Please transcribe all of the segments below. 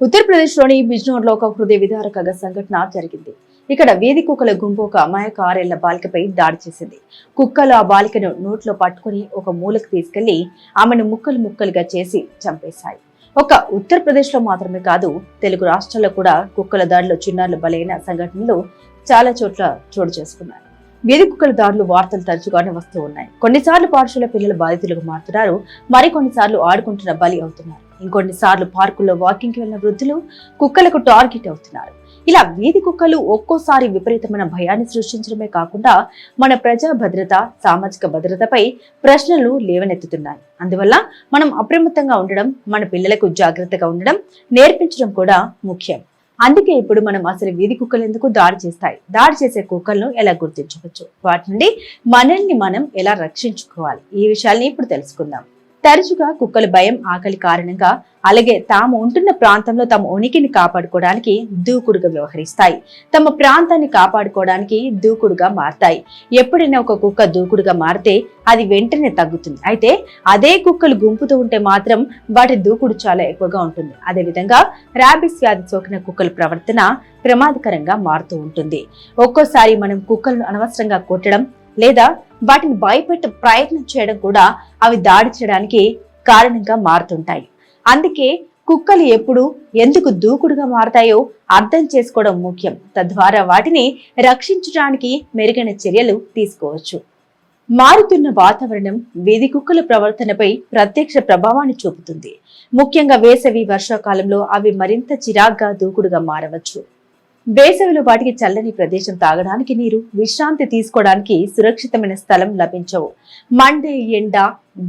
ఉత్తరప్రదేశ్లోని బిజ్నోర్లో ఒక హృదయ విదారక సంఘటన జరిగింది. ఇక్కడ వీధి కుక్కల గుంపు ఒక అమాయక ఆరేళ్ళ బాలికపై దాడి చేసింది. కుక్కలు ఆ బాలికను నోట్లో పట్టుకుని ఒక మూలకు తీసుకెళ్ళి ఆమెను ముక్కలు ముక్కలుగా చేసి చంపేశాయి. ఒక ఉత్తరప్రదేశ్లో మాత్రమే కాదు తెలుగు రాష్ట్రాల్లో కూడా కుక్కల దాడిలో చిన్నారులు బలైన సంఘటనలు చాలా చోట్ల చోటు చేసుకున్నాయి. వీధి కుక్కల దాడులు వార్తలు తరచుగానే వస్తూ ఉన్నాయి. కొన్నిసార్లు పాఠశాల పిల్లలు బాధితులుగా మారుతున్నారు. మరికొన్నిసార్లు ఆడుకుంటున్న బలి అవుతున్నారు. ఇంకొన్నిసార్లు పార్కుల్లో వాకింగ్కి వెళ్ళిన వృద్ధులు కుక్కలకు టార్గెట్ అవుతున్నారు. ఇలా వీధి కుక్కలు ఒక్కోసారి విపరీతమైన భయాన్ని సృష్టించడమే కాకుండా మన ప్రజా భద్రత సామాజిక భద్రతపై ప్రశ్నలు లేవనెత్తుతున్నాయి. అందువల్ల మనం అప్రమత్తంగా ఉండడం మన పిల్లలకు జాగ్రత్తగా ఉండడం నేర్పించడం కూడా ముఖ్యం. అందుకే ఇప్పుడు మనం అసలు వీధి కుక్కలు ఎందుకు దాడి చేస్తాయి? దాడి చేసే కుక్కలను ఎలా గుర్తించవచ్చు? వాటి నుండి మనల్ని మనం ఎలా రక్షించుకోవాలి? ఈ విషయాల్ని ఇప్పుడు తెలుసుకుందాం. తరచుగా కుక్కలు భయం ఆకలి కారణంగా అలాగే తాము ఉంటున్న ప్రాంతంలో తమ ఉనికిని కాపాడుకోవడానికి దూకుడుగా వ్యవహరిస్తాయి. తమ ప్రాంతాన్ని కాపాడుకోవడానికి దూకుడుగా మారతాయి. ఎప్పుడైనా ఒక కుక్క దూకుడుగా మారితే అది వెంటనే తగ్గుతుంది. అయితే అదే కుక్కలు గుంపుతూ ఉంటే మాత్రం వాటి దూకుడు చాలా ఎక్కువగా ఉంటుంది. అదే విధంగా ర్యాబిస్ వ్యాధి సోకిన కుక్కల ప్రవర్తన ప్రమాదకరంగా మారుతూ ఉంటుంది. ఒక్కోసారి మనం కుక్కలను అనవసరంగా కొట్టడం లేదా వాటిని భయపెట్టే ప్రయత్నం చేయడం కూడా అవి దాడి చేయడానికి కారణంగా మారుతుంటాయి. అందుకే కుక్కలు ఎప్పుడు ఎందుకు దూకుడుగా మారతాయో అర్థం చేసుకోవడం ముఖ్యం. తద్వారా వాటిని రక్షించడానికి మెరుగైన చర్యలు తీసుకోవచ్చు. మారుతున్న వాతావరణం వీధి కుక్కల ప్రవర్తనపై ప్రత్యక్ష ప్రభావాన్ని చూపుతుంది. ముఖ్యంగా వేసవి వర్షాకాలంలో అవి మరింత చిరాగ్గా దూకుడుగా మారవచ్చు. వేసవిలో వాటికి చల్లని ప్రదేశం తాగడానికి నీరు విశ్రాంతి తీసుకోవడానికి సురక్షితమైన స్థలం లభించవు. మండే ఎండ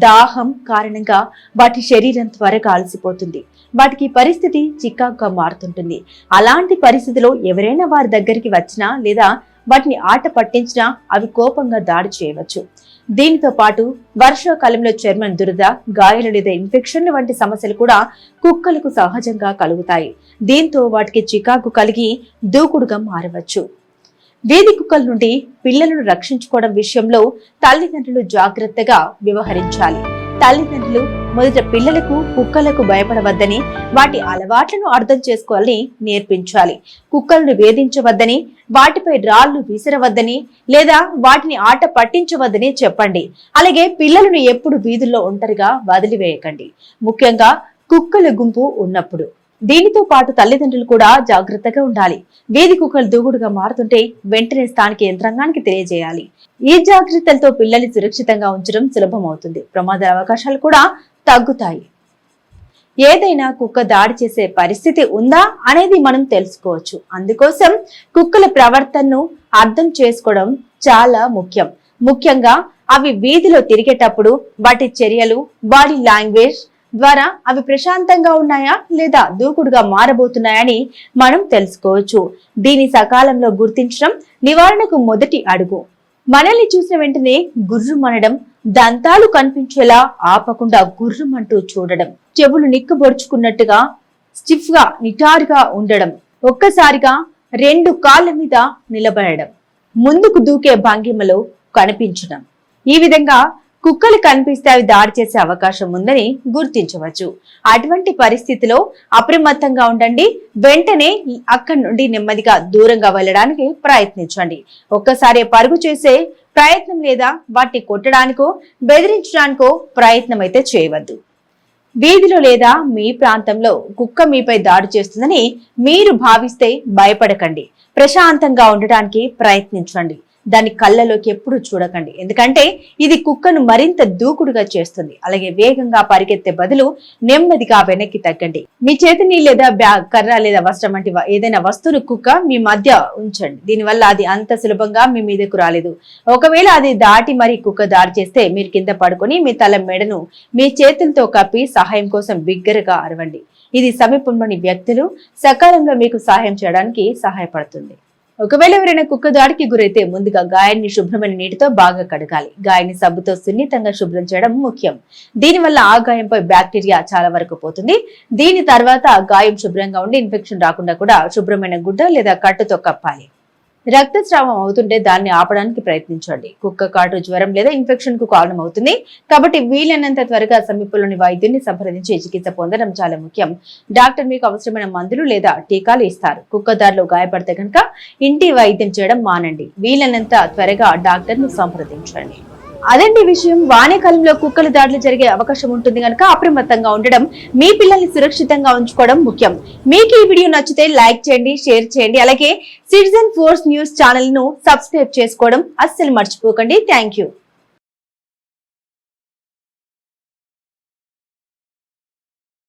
దాహం కారణంగా వాటి శరీరం త్వరగా అలసిపోతుంది. వాటికి పరిస్థితి చికాగ్గా మారుతుంటుంది. అలాంటి పరిస్థితిలో ఎవరైనా వారి దగ్గరికి వచ్చినా లేదా వాటిని ఆట పట్టించినా అవి కోపంగా దాడి చేయవచ్చు. దీనితో పాటు వర్షాకాలంలో చర్మం దురద గాయాలు లేదా ఇన్ఫెక్షన్లు వంటి సమస్యలు కూడా కుక్కలకు సహజంగా కలుగుతాయి. దీంతో వాటికి చికాకు కలిగి దూకుడుగా మారవచ్చు. వీధి కుక్కల నుండి పిల్లలను రక్షించుకోవడం విషయంలో తల్లిదండ్రులు జాగ్రత్తగా వ్యవహరించాలి. తల్లిదండ్రులు మొదట పిల్లలకు కుక్కలకు భయపడవద్దని వాటి అలవాట్లను అర్థం చేసుకోవాలని నేర్పించాలి. కుక్కలను వేధించవద్దని వాటిపై రాళ్ళు విసిరవద్దని లేదా వాటిని ఆట పట్టించవద్దని చెప్పండి. అలాగే పిల్లలను ఎప్పుడు వీధుల్లో ఒంటరిగా వదిలివేయకండి. ముఖ్యంగా కుక్కల గుంపు ఉన్నప్పుడు. దీనితో పాటు తల్లిదండ్రులు కూడా జాగ్రత్తగా ఉండాలి. వీధి కుక్కలు దూకుడుగా మారుతుంటే వెంటనే స్థానిక యంత్రాంగానికి తెలియజేయాలి. ఈ జాగ్రత్తలతో పిల్లల్ని సురక్షితంగా ఉంచడం సులభం అవుతుంది ప్రమాద అవకాశాలు కూడా తగ్గుతాయి. ఏదైనా కుక్క దాడి చేసే పరిస్థితి ఉందా అనేది మనం తెలుసుకోవచ్చు. అందుకోసం కుక్కల ప్రవర్తనను అర్థం చేసుకోవడం చాలా ముఖ్యం. ముఖ్యంగా అవి వీధిలో తిరిగేటప్పుడు వాటి చర్యలు బాడీ లాంగ్వేజ్ ద్వారా అవి ప్రశాంతంగా ఉన్నాయా లేదా దూకుడుగా మారబోతున్నాయని మనం తెలుసుకోవచ్చు. దీని సకాలంలో గుర్తించడం నివారణకు మొదటి అడుగు. మనల్ని చూసిన వెంటనే గుర్రుమనడం దంతాలు కనిపించేలా ఆపకుండా గుర్రుమంటూ చూడడం చెవులు నిక్కబొడుచుకున్నట్టుగా స్టిఫ్గా నిటారుగా ఉండడం ఒక్కసారిగా రెండు కాళ్ళ మీద నిలబడడం ముందుకు దూకే భంగిమలో కనిపించడం. ఈ విధంగా కుక్కలు కనిపిస్తే అవి దాడి చేసే అవకాశం ఉందని గుర్తించవచ్చు. అటువంటి పరిస్థితిలో అప్రమత్తంగా ఉండండి. వెంటనే అక్కడి నుండి నెమ్మదిగా దూరంగా వెళ్ళడానికి ప్రయత్నించండి. ఒక్కసారి పరుగు చేసే ప్రయత్నం లేదా వాటిని కొట్టడానికో బెదిరించడానికో ప్రయత్నం అయితే చేయవద్దు. వీధిలో లేదా మీ ప్రాంతంలో కుక్క మీపై దాడి చేస్తుందని మీరు భావిస్తే భయపడకండి. ప్రశాంతంగా ఉండటానికి ప్రయత్నించండి. దాని కళ్ళలోకి ఎప్పుడు చూడకండి. ఎందుకంటే ఇది కుక్కను మరింత దూకుడుగా చేస్తుంది. అలాగే వేగంగా పరిగెత్తే బదులు నెమ్మదిగా వెనక్కి తగ్గండి. మీ చేతిని లేదా బ్యాగ్ కర్ర లేదా వస్త్రం వంటి ఏదైనా వస్తువును కుక్క మీ మధ్య ఉంచండి. దీనివల్ల అది అంత సులభంగా మీ మీదకు రాలేదు. ఒకవేళ అది దాటి మరి కుక్క దాడి చేస్తే మీరు కింద పడుకొని మీ తల మెడను మీ చేతులతో కప్పి సహాయం కోసం బిగ్గరగా అరవండి. ఇది సమీపంలోని వ్యక్తులు సకాలంలో మీకు సహాయం చేయడానికి సహాయపడుతుంది. ఒకవేళ ఎవరైనా కుక్క దాడికి గురైతే ముందుగా గాయాన్ని శుభ్రమైన నీటితో బాగా కడగాలి. గాయాన్ని సబ్బుతో సున్నితంగా శుభ్రం చేయడం ముఖ్యం. దీనివల్ల ఆ గాయంపై బ్యాక్టీరియా చాలా వరకు పోతుంది. దీని తర్వాత గాయం శుభ్రంగా ఉండి ఇన్ఫెక్షన్ రాకుండా కూడా శుభ్రమైన గుడ్డ లేదా కట్టుతో కప్పాలి. రక్తస్రావం అవుతుంటే దాన్ని ఆపడానికి ప్రయత్నించండి. కుక్క కాటు జ్వరం లేదా ఇన్ఫెక్షన్కు కారణం అవుతుంది కాబట్టి వీలైనంత త్వరగా సమీపంలోని వైద్యుని సంప్రదించి చికిత్స పొందడం చాలా ముఖ్యం. డాక్టర్ మీకు అవసరమైన మందులు లేదా టీకాలు ఇస్తారు. కుక్క దారిలో గాయపడితే కనుక ఇంటి వైద్యం చేయడం మానండి. వీలైనంత త్వరగా డాక్టర్ను సంప్రదించండి. అదండి విషయం. వానకాలంలో కుక్కల దాడులు జరిగే అవకాశం ఉంటుంది కనుక అప్రమత్తంగా ఉండడం మీ పిల్లల్ని సురక్షితంగా ఉంచుకోవడం ముఖ్యం. మీకు ఈ వీడియో నచ్చితే లైక్ చేయండి షేర్ చేయండి. అలాగే సిటిజన్ ఫోర్స్ న్యూస్ ఛానల్ను సబ్స్క్రైబ్ చేసుకోవడం అస్సలు మర్చిపోకండి. థ్యాంక్